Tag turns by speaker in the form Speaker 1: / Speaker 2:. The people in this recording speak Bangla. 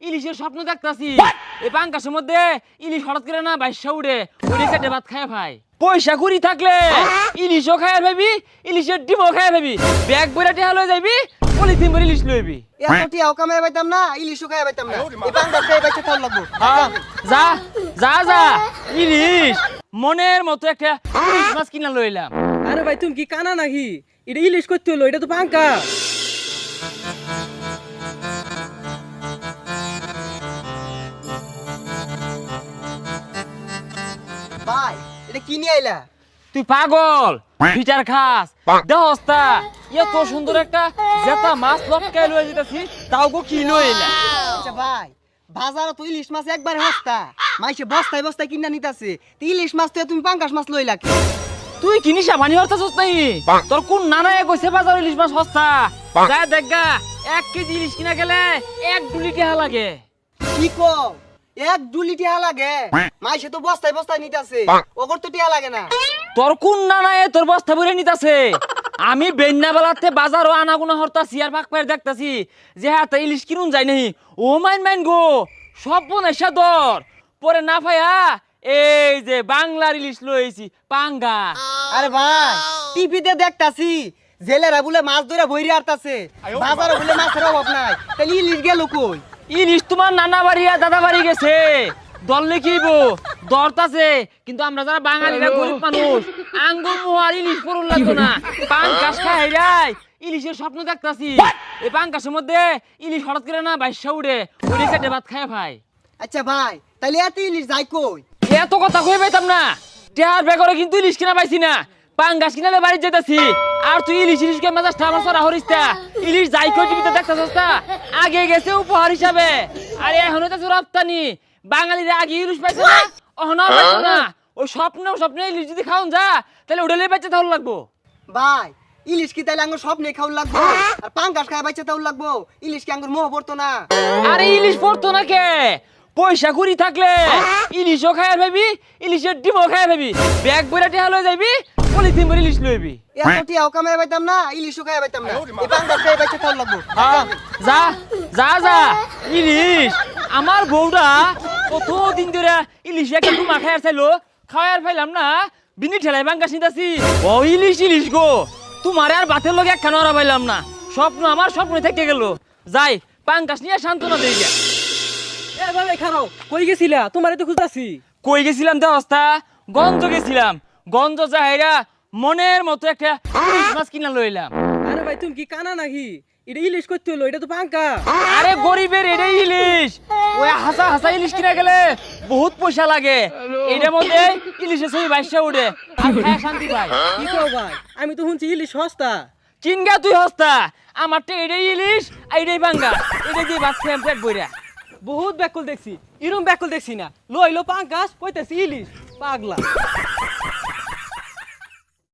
Speaker 1: ইলিশের স্বপ্ন দেখতাছি। এই পাঙ্কাশের মধ্যে ইলিশ হঠাৎ করে না বাইশা উড়ে ওই সেটে ভাত খায় ভাই। পয়সা কুড়ি থাকলে ইলিশও খায় ভাবি ইলিশের ডিমও খায় ভাবি ব্যাগ বইরা টেহা লয়ে যাবি পলিথিন ভরে ইলিশ লইবি।
Speaker 2: এত টিয়াও কামাই পাইতাম না ইলিশও খাই পাইতাম না। এই পাঙ্গাস খাই তাও লাগবো।
Speaker 1: হ্যাঁ, যা যা যা ইলিশ। মনের মতো একটা ইলিশ মাছ কিনা লইলাম
Speaker 3: আরে ভাই তুমি কি কানা নাকি? এটা ইলিশ করতে হলো এটা তো পাঙ্কা
Speaker 2: ভাই এটা কি নিয়ে আইলা?
Speaker 1: তুই পাগল ফিটার খাস। দেহস্তা এত সুন্দর একটা জেতা মাছ লটকায় লয়ে যেতেছি তাও গো কি লইলা
Speaker 2: আচ্ছা ভাই বাজারে তো ইলিশ মাছ একবার হস্তা মাইসে বস্তায় বস্তায় কিনা নিতাছে। তো ইলিশ মাছ তো তুমি পাঙ্গাস মাছ লইলা কি?
Speaker 1: তুই কি নিশা বানি হরতাছস নাই তোর কোন নানায় কইছে বাজার ইলিশ মাছ সস্তা? যা দেখগা এক কেজি ইলিশ কিনা গেলে এক ডুলি টেহা লাগে।
Speaker 2: কি কো এক দুলি টিয়া লাগে। মাইসে তো বস্তায় বস্তায় নিতাছে। ওগর তো টিয়া লাগে না।
Speaker 1: তোর কোন নানায় তোর বস্তা ভরে নিতাছে? আমি বেন্না বেলাতে বাজারও আনাগুনা হরতাছি আর ফাঁক পায়ের দেখতাছি যে হ্যাঁ তা ইলিশ কিনুন যায় নাই ও মাইন মাইন গো সব বনেশা দর। পরে না ভাইয়া এই যে বাংলার ইলিশ লইছি পাঙ্গা।
Speaker 2: আরে ভাই টিভিতে দেখতাছি জেলেরা বলে মাছ ধরে বইরে আরতাছে। বাজারে বলে মাছের অভাব নাই। তাহলে ইলিশ গেল কই?
Speaker 1: ইলিশ তোমার নানা বাড়ি আর দাদা বাড়ি গেছে। দল লিখিব দরতাছে কিন্তু আমরা যারা বাঙালিরা গরিব মানুষ আঙ্গুর মোহার ইলিশ পড়ুন লাগতো না। পান কাশ খাই রাই ইলিশের স্বপ্ন দেখতাছি। এই পান কাশের মধ্যে ইলিশ হঠাৎ করে না বাইশা উড়ে ওই সেটে ভাত খায় ভাই।
Speaker 2: আচ্ছা ভাই তাহলে এত ইলিশ যাই কই?
Speaker 1: এত কথা কই পাইতাম না। টেহার বেগরে কিন্তু ইলিশ কিনা পাইছি না। পাঙ্গাস কিনালে বাড়ি যেতেছি। আর তুই ইলিশ ইলিশ কে মেজাজ ঠামা সরা হরিস্তা ইলিশ যাই কই টিভিতে দেখতাছস তা আগে গেছে উপহার হিসাবে। আর এখন হইতাছে রপ্তানি বাঙালিরা আগে ইলিশ পাইছে না অহনা পাইছে না। ওই স্বপ্ন স্বপ্নে ইলিশ যদি খাওন যা তাহলে উড়েলে বেঁচে তাহলে লাগবো।
Speaker 2: ভাই ইলিশ কি তাইলে আঙ্গুর স্বপ্নে খাওয়ার লাগবো? আর পাঙ্গাস খাই বাইচে তাও লাগবো? ইলিশ কি আঙ্গুর মোহ পড়তো না?
Speaker 1: আরে ইলিশ পড়তো না কে? পয়সা কুড়ি থাকলে। ইলিশও খায় ভাবি ইলিশের ডিমও খায় ভাবি। ব্যাগ বইরা টেহা লয়ে যাবি পলিথিন ভরে ইলিশ লইবি।
Speaker 2: এত টিয়াও কামাই পাইতাম না ইলিশও খাই পাইতাম না। এই পাঙ্গাস খাই বাইচে তাও লাগবো।
Speaker 1: হ্যাঁ, যা যা যা ইলিশ। আমার বউটা কত দিন ধরে ইলিশ একটা ডুমা খায়ার চাইলো খাওয়ার পাইলাম না বিনি ঠেলাই বাঙ্গা চিন্তাছি ও ইলিশ ইলিশ গো। তোমার আর বাতের লগে একখানা ওরা পাইলাম না। স্বপ্ন আমার স্বপ্ন থেকে গেল। যাই পাঙ্গাস নিয়ে সান্ত্বনা দেই গিয়া।
Speaker 3: এ ভাই খারাও কই গেছিলা? তোমারে তো খুঁজতাছি।
Speaker 1: কই গেছিলাম দেওস্তা গঞ্জ গেছিলাম। গঞ্জ যাহাইরা মনের মতো একটা ইলিশ মাছ কিনা লইলাম
Speaker 3: আরে ভাই তুমি কি কানা নাকি? এটা ইলিশ করতে হলো এটা তো পাঙ্কা।
Speaker 1: আরে গরিবের এটাই ইলিশ। ওই হাসা হাসা ইলিশ কিনা গেলে বহুত পয়সা লাগে। এটার মধ্যে ইলিশের ছবি বাইশা উঠে আর শান্তি পাই
Speaker 3: কি কো ভাই? আমি তো শুনছি ইলিশ সস্তা।
Speaker 1: কিনগা তুই হস্তা আমার তো এটাই ইলিশ আর এটাই বাঙ্গা এটা দিয়ে খেয়ে পেট বইরা
Speaker 3: বহুত ব্যাকুল দেখছি এরম ব্যাকুল দেখছি না। লইলো পাঙ্কাস কইতাছি ইলিশ। পাগলা।